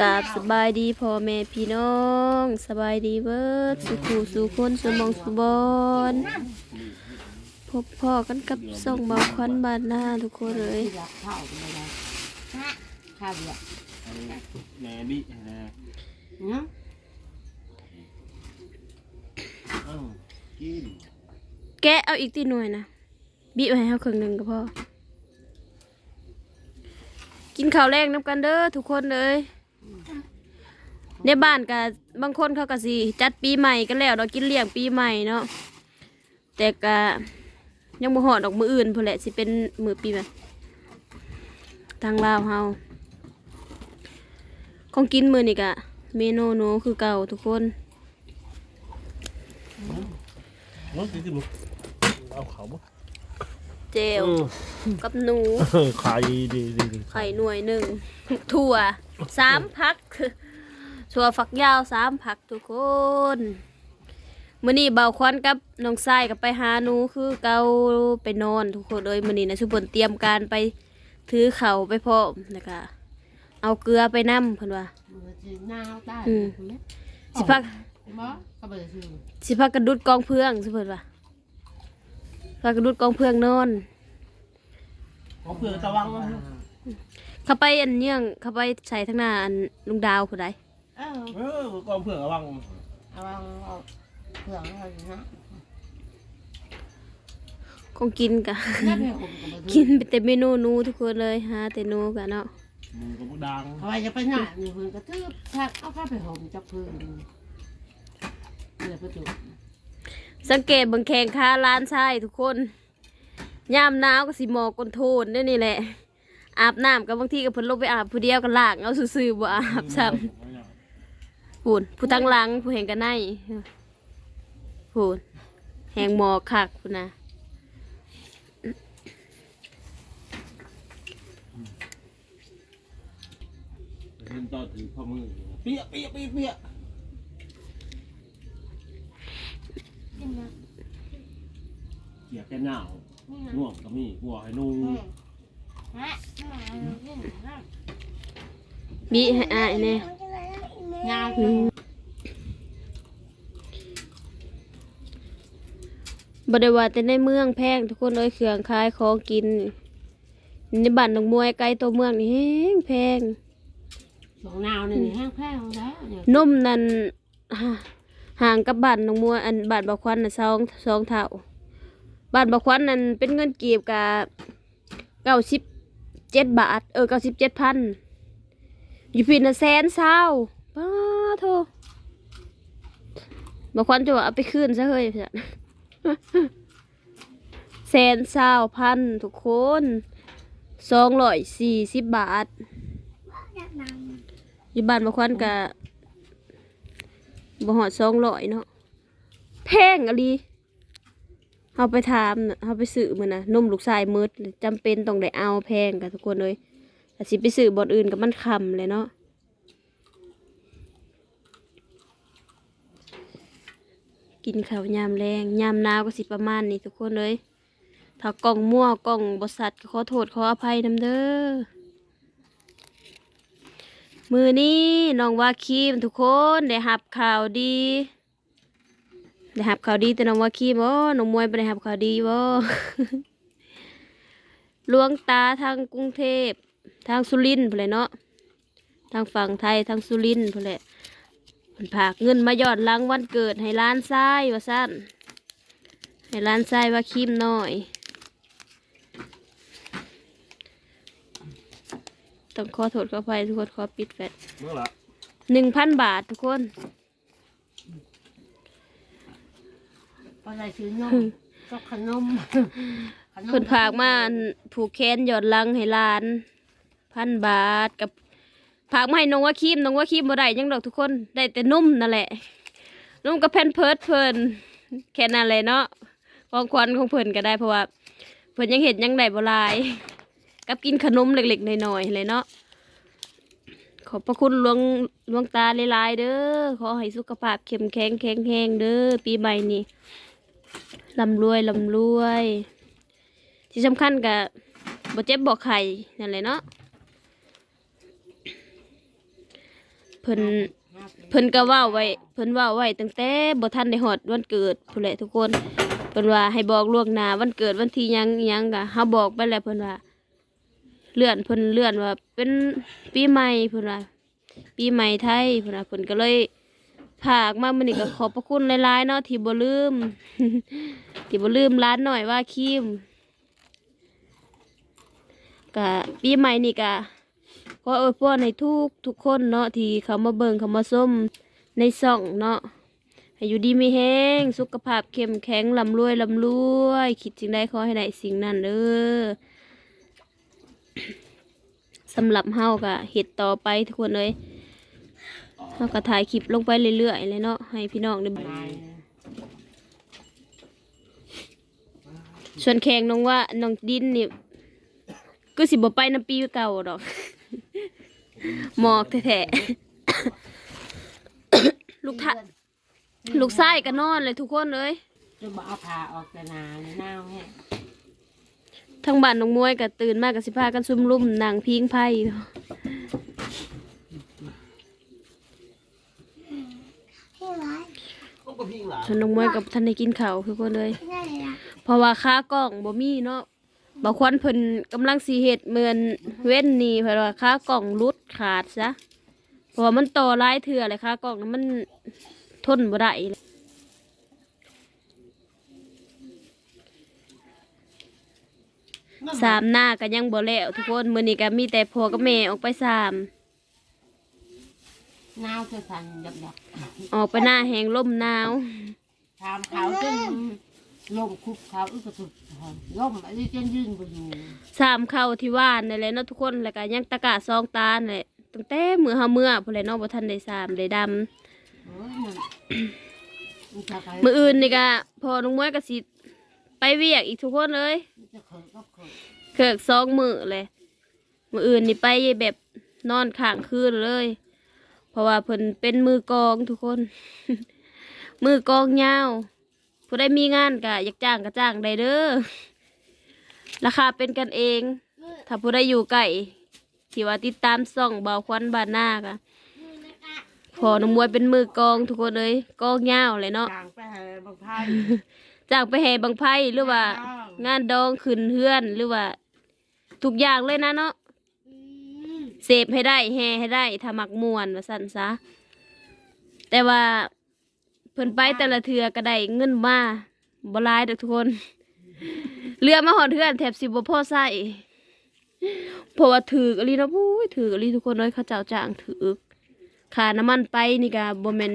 กราบสบายดีพ่อแม่พี่น้องสบายดีเบิดสุขูสุคนสมองสุบอนพบพ่อกันกับส่องเบาควันบานหน้าทุกคนเลยข้าวเดียวแหนบินเนาะเอ้ากินแกะเอาอีกตีหน่วยนะบีบให้เขาครึ่งหนึ่งก็พอกินข้าวแรกน้ำกันเด้อทุกคนเลย ในบ้านกับบางคนเขาก็สิจัดปีใหม่กันแล้วเราะกินเลี้ยงปีใหม่เนาะแต่ก็ยังบ่หอดดอกมืออื่นพอแหละสิเป็นมือปีใหม่ทางลาวเฮาของกินมือนี่กะเมนูหนูคือเก่าทุกคนน้องกินสิลูกเอาเขาบ่เจลกับหนูไข่ดีดีดีไข่หน่วยหนึ่งถั่วสามพัก ถั่วฝักยาวสามพักทุกคนมื่อนี้เบาควันกับน้องทรายกับไปหาหนูคือเกาไปนอนทุกคนเลยมื่อนี้นะชุบนเตรียมการไปถือเข่าไปพร้อมนะคะเอาเกลือไปนํเพิ่นว่าอืมสิพักบ่ก็เบร์ชื่อสิพักกระดุดกองเพื่องสิเพิ่นว่าพักกระดุดกองเพื่องนอนของเพื่อตะวังนะเขาไปอันเนื่องเขาไปใส่ทั้งหน้าอันลุงดาวผู้ใด เออเออกองเพื่อตะวังเอาเอาเผื่อเอานะคงกินกะ นั่นเป็นผมกับเบอร์กินเป็นแต่เมนูหนูทุกคนเลยหาแต่หนูกันเนาะมึงกับพวกดังเอาไว้จะไปหน้ามีเพื่อนก็ตื้อทักเอาข้าไปห่มจับเพื่อนเดี๋ยวไปจุสังเกตเบังแข่งค้าร้านชายทุกคนยามหนาวก็สิหมอกกนโทนได้นี่แหละ อาบน้ำกับบางทีก็เพิ่นลงไปอาบผู้เดียวก็ล้างเอาซื่อๆบ่อาบซ้ำ พูนผู้ตั้งหลังผู้แห่งกันในพูนแห่งหมอกคักพูนนะเห็นต่อถือข้อมือเปียกเปียกเปียกเปียกเกียกแค่หนาวง่วงก็มีหัวให้นุ่งบีให้อายแน่ งานอืมบ่ได้ว่าแต่ในเมืองแพงทุกคนเอ้ยเครื่องขายของกินในบ้านดอกมวยไกลตัวเมืองนี่แฮงแพงสองนาวนี่แห้งแพ้งแล้วเนี่ยนมนั่นห่าห่างกับบ้านน้องมัวอันบ้านบักควันน่ะสองสองเท่าบ้านบักควันนั่นเป็นเงินกีบกับเก้าสิบเจ็ดบาท เออเก้าสิบเจ็ดพันอยู่ปีน่ะแสนเศร้า ป้าโทบักคนจะว่าเอาไปคืนซะเฮ้ยเพื่อนแสนเศร้าพันทุกคนสองร้อยสี่สิบบาทอยู่บ้านบางคนกะบ่หอดสองร้อยเนาะแพงอะลีเฮาไปถามนะเฮาไปซื้อมันนะนมลูกชายมืดจำเป็นต้องได้เอาแพงกับทุกคนเลยแต่สิไปซื้อบอนอื่นก็มันคำเลยเนาะ กินข้าวยามแรงยามหนาวก็สิประมาณนี้ทุกคนเลย ถ้ากล่องมั่วกล่องบสัตก็ขอโทษขออภัยนำเด้อมือนี้น้องว่าคีมทุกคนได้หับข่าวดีได้หับข่าวดีแต่น้องว่าคีมบ่น้องมวยบ่ได้หับข่าวดีบ่หลวงตาทางกรุงเทพทางสุรินทร์พุ่นแหละเนาะทางฝั่งไทยทางสุรินทร์พุ่นแหละ เพิ่นผากเงินมายอดหลังวันเกิดให้ร้านทรายว่าซั่นให้ร้านทรายว่าคีมน้อย ต้องขอโทษขออภัยทุกคนขอปิดแฟลชเมื่อละหนึ่งพันบาททุกคน ก็ได้ซื้อนมก็ขนมขนมเพิ่นผากมาอันผูกแขนหยอดลังให้หลาน พันบาทกับ ผากมาให้น้องว่าคีมน้องว่าคีมบ่ได้ยังดอกทุกคนได้แต่นุ่มนั่นแหละ นุ่มกับแพนเพิร์ดเพิ่นแค่นั้นเลยเนาะของขวัญของเพิ่นก็ได้เพราะว่าเพิ่นยังเห็นยังได้บ่ลาย กับกินขนมเล็กๆน้อยๆเลยเนาะขอบพระคุณหลวงหลวงตาหลายๆเด้อขอให้สุขภาพเข้มแข็งแข็งแรงเด้อปีใหม่นี้ลำรวยลำรวย ที่สำคัญกับบ่เจ็บบ่ไข่นั่นแหละเนาะ เพิ่นเพิ่นก็เว้าไว้เพิ่นเว้าไว้ตั้งแต่บ่ทันได้ฮอดวันเกิดพุ่นแหละทุกคนเพิ่นว่าให้บอกล่วงหน้าวันเกิดวันที่หยังหยังก็เฮาบอกไปแล้วเพิ่นว่าเลื่อนเพิ่นเลื่อนว่าเป็นปีใหม่เพิ่นว่าปีใหม่ไทยเพิ่นว่าเพิ่นก็เลยผากมามื้อนี้ก็ขอบพระคุณหลายๆเนาะที่บ่ลืมที่บ่ลืมร้านหน่อยว่าคิมก็ปีใหม่นี่ก็ ขออวยพรให้ทุกทุกคนเนาะที่เขามาเบิ่งเขามาส้มในซ่องเนาะให้อยู่ดีมีแห้งสุขภาพเข้มแข็งร่ำรวยร่ำรวย คิดสิ่งใดขอให้ได้สิ่งนั้นเด้อสำหรับเฮาก็เฮ็ดต่อไปทุกคนเลยเฮาก็ถ่ายคลิปลงไปเรื่อยๆเลยเนาะให้พี่น้องได้บินายส่วนแข่งน้องว่าน้องดินนี่ก็สิบ่ไปน้ำปีเก่าดอก หมอกแท้ๆลูกทะลูกชายก็นอนเลยทุกคนเลยจะบอกเอาผ่าออกแต่นาเนี่ยน่าวแห้งทั้งบ้านน้องมวยก็ตื่นมาก็สิพากันซุ่มลุ่มนั่งพิงไพ่ก็ก็พิงหลายส่วนน้องมวยกับทันได้กินข้าวทุกคนเลยได้ละเพราะว่าค้ากล้องบ่มีเนาะ บางคนเพิ่นกำลังสีเฮ็ดเหมือนเว้นนี่เพราะว่าค้ากล้องรุดขาดซะเพราะว่ามันต่อหลายเทื่อเลยค้ากล้องนั้นมันทนบ่ได้เลยสามหน้าก็ยังบ่แล้วทุกคนมื้อนี้ก็มีแต่พ่อกับแม่ออกไปสามน่าวจะสั่นหยับหยับออกไปหน้าแหงลมหนาวทำเขาจน ลมคุบเขาอึกกระสุดล่มอันนี้จนยืนไปอยู่สามเข้าที่ว่านนั่นแหละเนาะทุกคนแล้วก็ยังตะกะซองตานั่นแหละตั้งแต่มื้อเฮาเมื่อพุ่นแหละเนาะบ่ทันได้สามได้ดำเฮ้ยมันมันจะใครมืออื่นนี่ก็พอน้องมวยก็สิไปเวียกอีกทุกคนเลย มันจะเขินก็เขินเกิกสองมือเลย มืออื่นนี่ไปแบบนอนข้างคืนเลย เพราะว่าเพิ่นเป็นมือกลองทุกคน มือกลองยาว ผู้ได้มีงานก็อยากจ้างก็จ้างได้เด้อราคาเป็นกันเอง ถ้าผู้ได้อยู่ใกล้ที่ว่าติดตามส่องเบาควันบานหน้ากะพอน้องมวยเป็นมือกลองทุกคนเลยกลองยาวเลยเนาะจางไปหาบางไพ่จากไปแห่บังไพ่หรือว่า งานดองขึ้นเฮือนหรือว่าทุกอย่างเลยนะเนาะเสพให้ได้แห่ให้ได้ถ้ามักมวนว่าสั่นซะแต่ว่า เพิ่นไปแต่ละเทือก็ได้เงินมาบ่หลายดอกทุกคน เรือมาหอดเทือนแถบสิบ่พอใส่เพราะว่าถือกอลีนะพู้ยถือกอลีทุกคนเลยเขาเจ้าจ้างถือกค่าน้ำมันไปนี่ก็บ่แม่น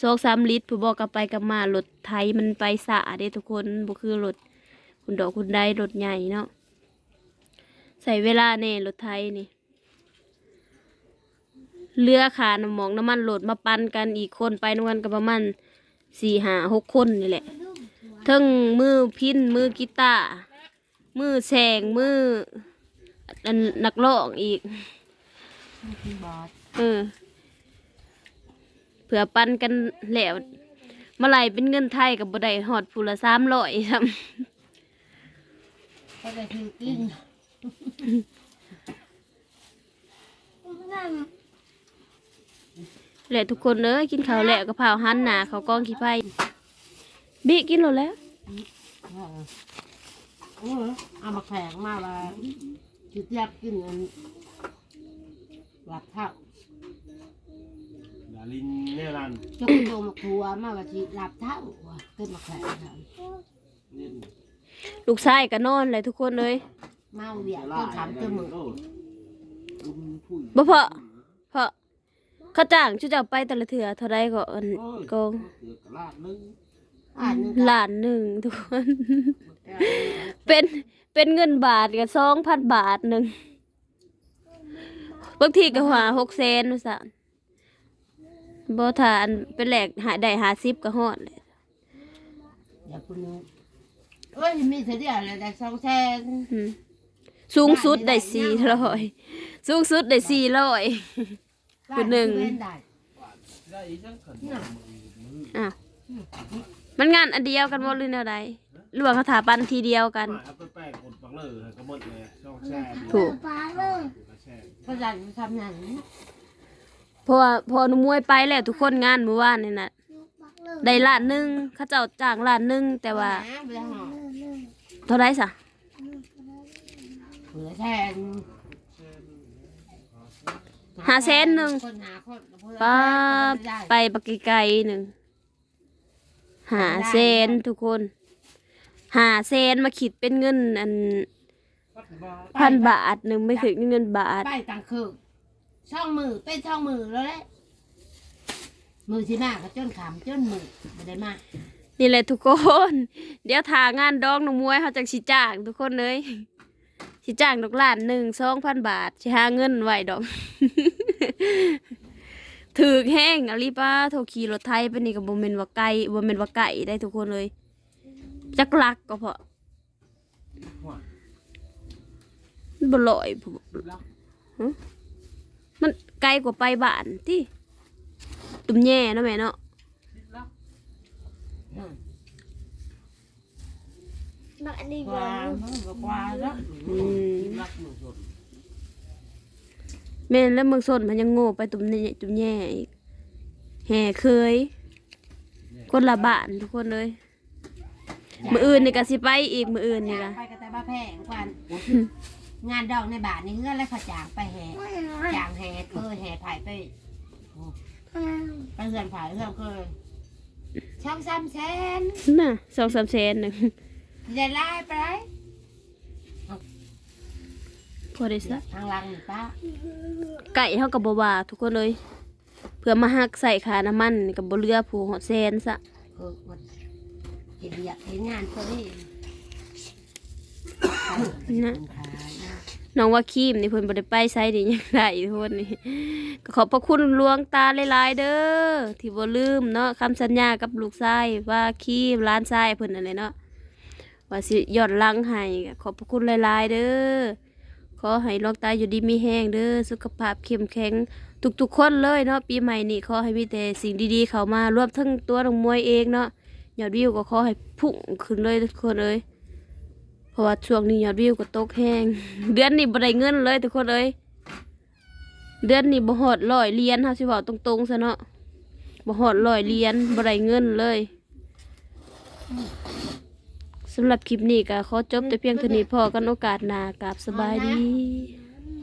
สองสามลิตรผู้บอกกลับไปกลับมารถไทยมันไปสะเด้ทุกคนบ่คือรถคุณดอกคุณได้รถใหญ่เนาะใส่เวลาเน่รถไทยนี่เรือขาน้ำหมองน้ำมันโหลดมาปันกันอีกคนไปนำกันก็ประมาณ สี่หาหกคนนี่แหละทั้งมือพินมือกีตาร์มือแสงมืออันนักร้องอีกที่บอสเออเผื่อปันกันแล้วเมื่อไหรเป็นเงินไทยกับบ่ได้หอดผู้ละสามร้อยครับก็จะถือกิน แหละทุกคนเอ้ยกินข้าวแล้วก็เผาหันหนาเขาวกล้องขี้ไฟบิกินหมดแล้วเออเออเอามาแข่งมาว่าจุดยับกินอันหลับเท่าดาลินเนรันจกโยมครัวมาว่าที่หลับเท่าว่ะขึ้นมาแข่งครับนี่ลูกชายก็นอนเลยทุกคนเลยเมาเบียร์ก็ทำจมูกบ่พอพอ เขาจ้างชุดเจ้าไปแต่ละเถื่อเท่าไรก็อันกองเกือกระลาดนึงอ่านหนึ่งล้านหนึ่งทุกคน เป็นเป็นเงินบาทกับสองพันบาทหนึ่งบางทีก็หาหกเซนว่าซะบ่ทาอันเป็นแหลกหาได้หาซิบก็ฮอดเลยอย่าคุณเอ้ยมีเสียเดียวเลยแต่สองแสนอืมสูงสุดได้สี่ร้อยสูงสุดได้สี่ร้อย คุณหนึ่งได้ได้อีกจังขันอ้าวมันงานอันเดียวกันบ่หรือแนวใดหรือว่าเขาถาปันทีเดียวกันมาเอาไปแป้งกดปังเลยก็หมดเลยช่องแช่ถูกปลาเลยแช่ก็อยากทำอย่างนี้เพราะว่าพอหนุมวยไปแล้วทุกคนงานเมื่อวานนี่น่ะได้ล้านหนึงเขาเจ้าจ้างล้านหนึงแต่ว่าหไปหอเท่าไรซะเหลือแทน หาแสนหนึ่ง คนหาคนกับเพื่อนป้าได้ไปปักไกลๆหนึ่งหาเซนทุกคน หาเซนมาคิดเป็นเงินอันพันบาทหนึ่งไม่ถึงเงินบาทไปต่างคือช่องมือเป็นช่องมือแล้วแหละมือที่มากก็จนขำจนมือไม่ได้มากนี่แหละทุกคน เดี๋ยวทางานดองหนองมวยเขาจังสิจ้างทุกคนเลย สิจ้างดอกล้านหนึ่งสองพันบาทสิหาเงินไหวดอก ถือแห้งอลิป้าโทรขี่รถไทยไปนี่กับบ่แม่นว่าไกลบ่แม่นว่าไก่ได้ทุกคนเลย จักลักก็เพราะมันบ่ลอยพุ่นหึมันไกลกว่าไปบ้านที่ตุ่มแย่เนาะแม่เนาะ อืม บักอันนี้กบ่ว่ามันก็กว่าแล้วอืมรักมือสดแม่นแล้วเมืองสนมันยังโง่ไปตุ่มนี่ตุ่มแย่อีกแห่เคย คนละบ้านทุกคนเลย มืออื่นนี่ก็สิไปอีกมืออื่นนี่อก็ยากไปกับแต่บ้าแพงกว่านงานดอกในบาทนี่เงื่อนแล้วเขาจางไปแห่จางแห่เคยแห่ผายไปไปเฮือนผายเฮือนเคยช่องซ้ำแสนน่ะสองสามแสนหนึ่ง อย่าไล่ไปพอได้ซะทางหลังนี่ป้าไก่เท่ากับบว่าทุกคนเลย เพื่อมาหักใส่ขาน้ำมันนี่กับบเรือผูหอดแสนซะเออมันเห็นเดียเห็นงานคนนี้นะขายนะน้องว่าคีมนี่เพิ่นบ่ได้ไปไสนี่ยังได้ทุกคนนี่ก็ขอบพระคุณหลวงตาหลายๆเด้อที่บ่ลืมเนาะคำสัญญากับลูกชายว่าคีมร้านชายเพิ่นนั่นแหละเนาะ ว่าสิยอดลังให้ขอบพระคุณหลาย ๆ เด้อขอให้ลวงตาอยู่ดีมีแห้งเด้อสุขภาพเข้มแข็งทุกๆคนเลยเนาะปีใหม่นี้ขอให้มีแต่สิ่งดีๆ เข้ามารวมทั้งตัวน้องมวยเองเนาะยอดวิวก็ขอให้พุ่งขึ้นเลยทุกคนเลยเพราะว่าช่วงนี้ยอดวิวก็ตกแห้งเดือนนี้บ่ได้เงินเลยทุกคนเอ้ยเดือนนี้บ่ฮอดร้อยเรียญเฮาสิเว้าตรงๆซะเนาะบ่ฮอดร้อยเรียญบ่ได้เงินเลย สำหรับคลิปนี้ก็ขอจบแต่เพียงเท่านี้พอกันโอกาสหน้ากราบสบายดี